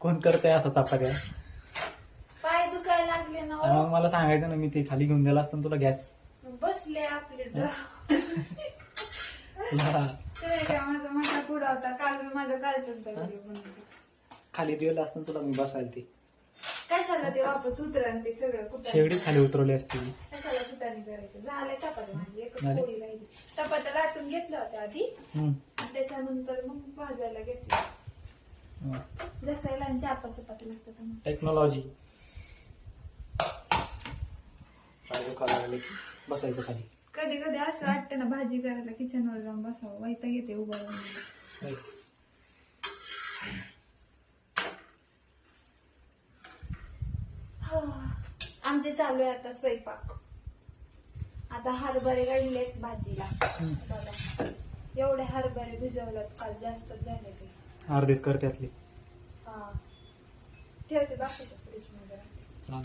कोण करतंय असा चपात्या पाय दुखायला लागले ना आणि हो. मग मला सांगायचं ना मी ते खाली घेऊन दिला असतं ना तुला गॅस. बसले आपले ड्रा तुला ते काय माझा मोठा पुढा होता. काल मी माझा कार्टूनचा व्हिडिओ बनवला खाली दिलं असतं ना तुला मी बसायला ती. कशाला ते वापस उतरा ते सगळं कुठं? शेवटी खाली उतरवली असती कशाला कुठाने करायचं? झालंय चपात्या माझी. एकच झाले? पोळी राहिली. चपात्या लाटून घेतल्या होत्या आधी. हम्म. त्याच्यानंतर मग भाजायला. जसायला आणि चार पाच चपात्या लागतात मग. टेक्नॉलॉजी बसायचं खाली कधी कधी असं वाटतं ना भाजी करायला किचनवर जाऊन बसावं वैता येते उभं राहून. हो. आमचे चालू आहे आता स्वयंपाक आता हरभरे काढलेत भाजीला. बघा एवढे हरभरे भिजवलेत काल जास्तच झाले ते. अर्धीच कर त्यातली. हा. ठेवते बाकीच्या फ्रीजमध्ये. चाल